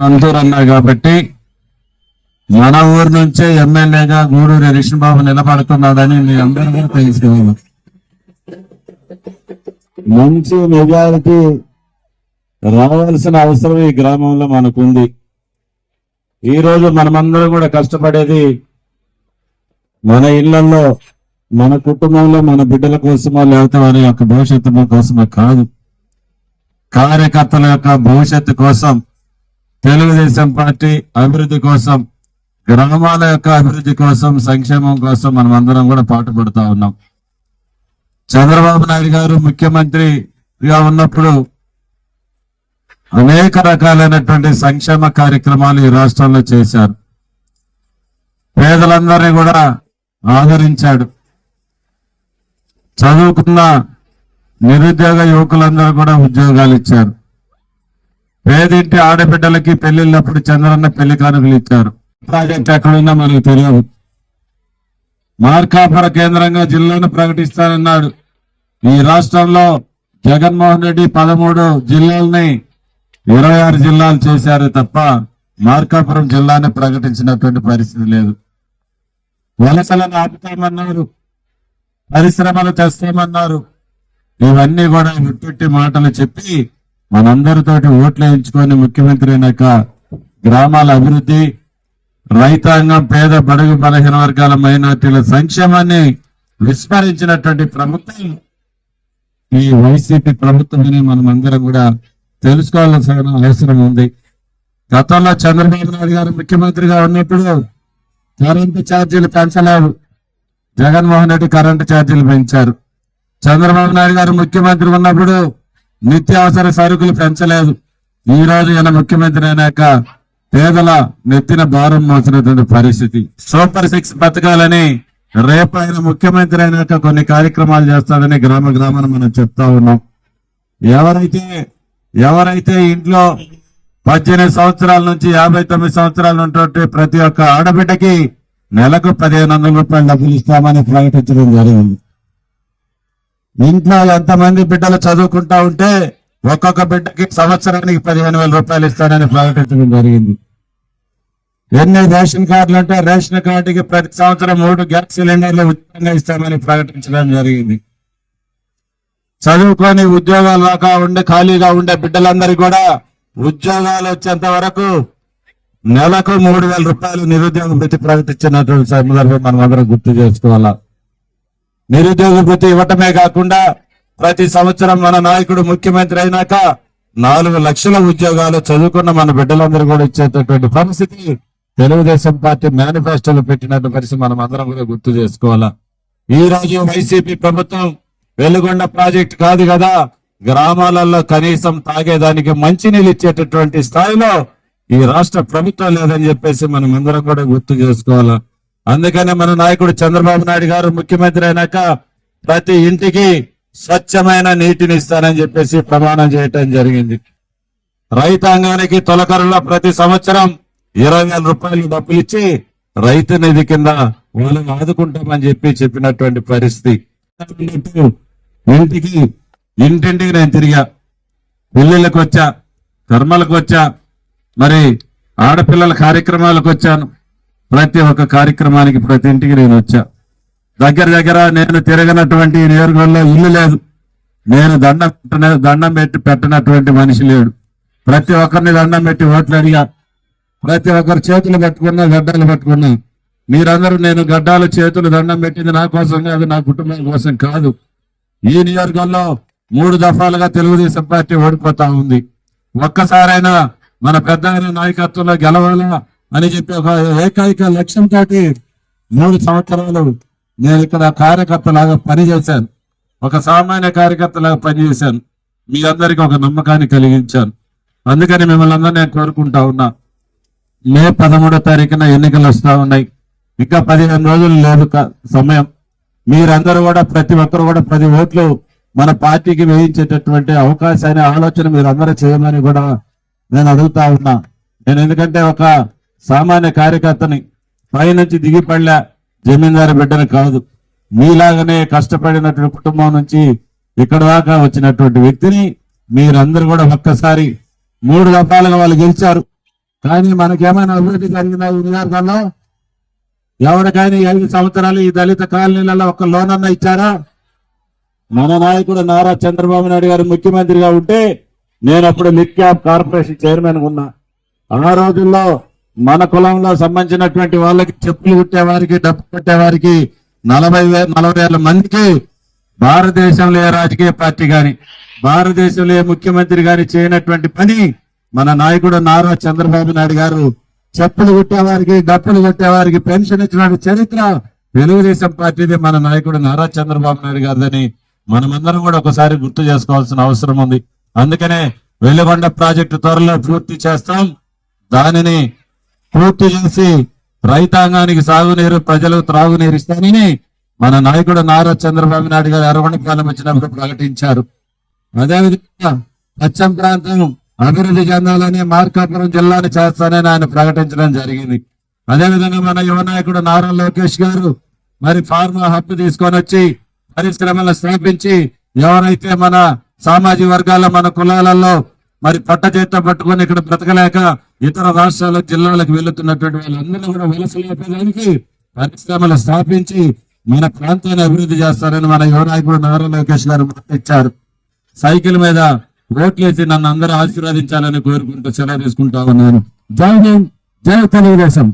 అంతూరు అన్నారు కాబట్టి మన ఊరు నుంచే ఎమ్మెల్యేగా గూడూరు రిషన్ బాబు నిలబడుతున్నాడని మీ అందరూ కూడా తెలుసుకోవాలి. మంచి మెజారిటీ రావాల్సిన అవసరం ఈ గ్రామంలో మనకుంది. ఈ రోజు మనమందరం కూడా కష్టపడేది మన ఇళ్ళలో మన కుటుంబంలో మన బిడ్డల కోసమో లేకపోతే వారి యొక్క భవిష్యత్తు కోసమో కాదు. కార్యకర్తల యొక్క భవిష్యత్తు కోసం తెలుగుదేశం పార్టీ అభివృద్ధి కోసం గ్రామాల యొక్క అభివృద్ధి కోసం సంక్షేమం కోసం మనం అందరం కూడా పాటుపడుతూ ఉన్నాం. చంద్రబాబు నాయుడు గారు ముఖ్యమంత్రిగా ఉన్నప్పుడు అనేక రకాలైనటువంటి సంక్షేమ కార్యక్రమాలు ఈ రాష్ట్రంలో చేశారు. పేదలందరినీ కూడా ఆదరించాడు. చదువుకున్న నిరుద్యోగ యువకులందరూ కూడా ఉద్యోగాలు ఇచ్చారు. పేదింటి ఆడబిడ్డలకి పెళ్ళిళ్ళప్పుడు చంద్రన్న పెళ్ళి కానుకలు ఇచ్చారు. ప్రాజెక్ట్ ఎక్కడున్నా మనకు తెలియదు. మార్కాపుర కేంద్రంగా జిల్లాను ప్రకటిస్తానన్నాడు. ఈ రాష్ట్రంలో జగన్మోహన్ రెడ్డి పదమూడు జిల్లాలని ఇరవై ఆరు జిల్లాలు చేశారు తప్ప మార్కాపురం జిల్లాని ప్రకటించినటువంటి పరిస్థితి లేదు. వలసలను ఆపుతామన్నారు పరిశ్రమలు తెస్తామన్నారు. ఇవన్నీ కూడా ఉట్టుట్టి మాటలు చెప్పి మనందరితోటి ఓట్లు వేయించుకొని ముఖ్యమంత్రి అయినాక గ్రామాల అభివృద్ధి రైతాంగం పేద బడుగు బలహీన వర్గాల మైనార్టీల సంక్షేమాన్ని విస్మరించినటువంటి ప్రభుత్వం ఈ వైసీపీ ప్రభుత్వం అని మనం అందరం కూడా తెలుసుకోవాల్సిన అవసరం ఉంది. గతంలో చంద్రబాబు నాయుడు గారు ముఖ్యమంత్రిగా ఉన్నప్పుడు కరెంటు ఛార్జీలు పెంచలేదు జగన్మోహన్ రెడ్డి కరెంటు ఛార్జీలు పెంచారు. చంద్రబాబు నాయుడు గారు ముఖ్యమంత్రి ఉన్నప్పుడు నిత్యావసర సరుకులు పెంచలేదు. ఈ రోజు ఈయన ముఖ్యమంత్రి అయినాక పేదల నెత్తిన భారం మోసినటువంటి పరిస్థితి. సూపర్ సిక్స్ పథకాలని రేపు ఆయన ముఖ్యమంత్రి అయినాక కొన్ని కార్యక్రమాలు చేస్తాడని గ్రామ గ్రామాన్ని మనం చెప్తా ఉన్నాం. ఎవరైతే ఎవరైతే ఇంట్లో పద్దెనిమిది సంవత్సరాల నుంచి యాభై తొమ్మిది సంవత్సరాలు ఉన్నటువంటి ప్రతి ఒక్క ఆడబిడ్డకి నెలకు పదిహేను వందల రూపాయలు డబ్బులు ఇస్తామని ప్రకటించడం జరిగింది. ఇంట్లో ఎంతమంది బిడ్డలు చదువుకుంటా ఉంటే ఒక్కొక్క బిడ్డకి సంవత్సరానికి పదిహేను వేల రూపాయలు ఇస్తానని ప్రకటించడం జరిగింది. ఎన్ని రేషన్ కార్డులు ఉంటే రేషన్ కార్డుకి ప్రతి సంవత్సరం మూడు గ్యాస్ సిలిండర్లు ఉచితంగా ఇస్తామని ప్రకటించడం జరిగింది. చదువుకొని ఉద్యోగాలు రాక ఉండే ఖాళీగా ఉండే బిడ్డలందరికీ కూడా ఉద్యోగాలు వచ్చేంత వరకు నెలకు మూడు వేల రూపాయలు నిరుద్యోగ పెట్టి ప్రకటించినటువంటి సందర్భం మనం అందరం గుర్తు చేసుకోవాలా? నిరుద్యోగ వృత్తి ఇవ్వటమే కాకుండా ప్రతి సంవత్సరం మన నాయకుడు ముఖ్యమంత్రి అయినాక నాలుగు లక్షల ఉద్యోగాలు చదువుకున్న మన బిడ్డలందరూ కూడా ఇచ్చేటటువంటి పరిస్థితి తెలుగుదేశం పార్టీ మేనిఫెస్టోలో పెట్టినటువంటి పరిస్థితి మనం అందరం కూడా గుర్తు చేసుకోవాలా. ఈ రోజు వైసీపీ ప్రభుత్వం వెలుగొండ ప్రాజెక్ట్ కాదు కదా గ్రామాలలో కనీసం తాగేదానికి మంచినీళ్ళు ఇచ్చేటటువంటి స్థాయిలో ఈ రాష్ట్ర ప్రభుత్వం లేదని చెప్పేసి మనం అందరం కూడా గుర్తు చేసుకోవాలా. అందుకనే మన నాయకుడు చంద్రబాబు నాయుడు గారు ముఖ్యమంత్రి అయినాక ప్రతి ఇంటికి స్వచ్ఛమైన నీటిని ఇస్తానని చెప్పేసి ప్రమాణం చేయటం జరిగింది. రైతాంగానికి తొలకరులో ప్రతి సంవత్సరం ఇరవై వేల రూపాయలు డబ్బులు ఇచ్చి రైతు నిధి కింద వాళ్ళని ఆదుకుంటామని చెప్పి చెప్పినటువంటి పరిస్థితి. ఇంటికి ఇంటింటికి నేను తిరిగా పెళ్ళిళ్ళకి వచ్చా కర్మలకు వచ్చా మరి ఆడపిల్లల కార్యక్రమాలకు వచ్చాను. ప్రతి ఒక్క కార్యక్రమానికి ప్రతి ఇంటికి నేను వచ్చా. దగ్గర దగ్గర నేను తిరగనటువంటి నియోజకవర్గంలో ఇల్లు లేదు. నేను దండం దండం పెట్టి పెట్టనటువంటి మనిషి లేడు. ప్రతి ఒక్కరిని దండం పెట్టి ఓట్లు అడిగా. ప్రతి ఒక్కరు చేతులు పట్టుకున్నా గడ్డాలు పట్టుకున్నా. మీరందరూ నేను గడ్డాలు చేతులు దండం పెట్టింది నా కోసం కాదు నా కుటుంబం కోసం కాదు. ఈ నియోజకవర్గంలో మూడు దఫాలుగా తెలుగుదేశం పార్టీ ఓడిపోతా ఉంది. ఒక్కసారైనా మన పెద్ద నాయకత్వంలో గెలవాలా? అని చెప్పి ఒక ఏకైక లక్ష్యం తోటి మూడు సంవత్సరాలు నేను ఇక్కడ కార్యకర్తలాగా పనిచేశాను. ఒక సామాన్య కార్యకర్తలాగా పనిచేశాను. మీ అందరికీ ఒక నమ్మకాన్ని కలిగించాను. అందుకని మిమ్మల్ని అందరూ నేను కోరుకుంటా ఉన్నా. మే పదమూడో తారీఖున ఎన్నికలు వస్తూ ఉన్నాయి. ఇంకా పదిహేను రోజులు లేదు సమయం. మీరందరూ కూడా ప్రతి ఒక్కరు కూడా పది ఓట్లు మన పార్టీకి వేయించేటటువంటి అవకాశాన్ని ఆలోచన మీరు అందరూ చేయమని కూడా నేను అడుగుతా ఉన్నా. నేను ఎందుకంటే ఒక సామాన్య కార్యకర్తని పైనుంచి దిగిపడలే జమీందారు బిడ్డని కాదు. మీలాగనే కష్టపడినటువంటి కుటుంబం నుంచి ఇక్కడ దాకా వచ్చినటువంటి వ్యక్తిని మీరందరూ కూడా ఒక్కసారి మూడు రకాలుగా వాళ్ళు గెలిచారు. కానీ మనకేమైనా అభివృద్ధి జరిగిందా ఈ నియోజకవర్గంలో ఎవరికైనా ఐదు సంవత్సరాలు ఈ దళిత కాలనీలలో ఒక లోన్ అన్న ఇచ్చారా? మన నాయకుడు నారా చంద్రబాబు నాయుడు గారు ముఖ్యమంత్రిగా ఉంటే నేను అప్పుడు లిక్ క్యాప్ కార్పొరేషన్ చైర్మన్ ఉన్నా. ఆ రోజుల్లో మన కులంలో సంబంధించినటువంటి వాళ్ళకి చెప్పులు కుట్టేవారికి డబ్బు కొట్టేవారికి నలభై వేల నలభై వేల మందికి భారతదేశంలో ఏ రాజకీయ పార్టీ కానీ భారతదేశంలో ఏ ముఖ్యమంత్రి కానీ చేయనటువంటి పని మన నాయకుడు నారా చంద్రబాబు నాయుడు గారు చెప్పులు కుట్టేవారికి డప్పులు కొట్టేవారికి పెన్షన్ ఇచ్చిన చరిత్ర తెలుగుదేశం పార్టీది మన నాయకుడు నారా చంద్రబాబు నాయుడు గారిదని మనమందరం కూడా ఒకసారి గుర్తు చేసుకోవాల్సిన అవసరం ఉంది. అందుకనే వెలుగొండ ప్రాజెక్టు త్వరలో పూర్తి చేస్తాం. దానిని పూర్తి చేసి రైతాంగానికి సాగునీరు ప్రజలకు త్రాగునీరు ఇస్తానని మన నాయకుడు నారా చంద్రబాబు నాయుడు గారు అరవణ కాలం వచ్చినప్పుడు ప్రకటించారు. అదేవిధంగా పశ్చిమ ప్రాంతం అభివృద్ధి చెందాలని మార్కాపురం జిల్లాని చేస్తానని ఆయన ప్రకటించడం జరిగింది. అదేవిధంగా మన యువ నాయకుడు నారా లోకేష్ గారు మరి ఫార్మా హబ్ తీసుకొని వచ్చి పరిశ్రమలు స్థాపించి ఎవరైతే మన సామాజిక వర్గాల మన కులాలలో మరి పట్ట చేత పట్టుకొని ఇక్కడ బ్రతకలేక ఇతర రాష్ట్రాల జిల్లాలకు వెళ్తున్నటువంటి వాళ్ళందరూ కూడా వలస లేపడానికి పరిశ్రమలు స్థాపించి మన ప్రాంతాన్ని అభివృద్ధి చేస్తారని మన యువనాయకుడు నారా లోకేష్ గారు ఇచ్చారు సైకిల్ మీద ఓట్లేసి నన్ను అందరూ ఆశీర్వదించాలని కోరుకుంటూ సెలవు తీసుకుంటా ఉన్నాను. జై హింద్ జై తెలుగుదేశం.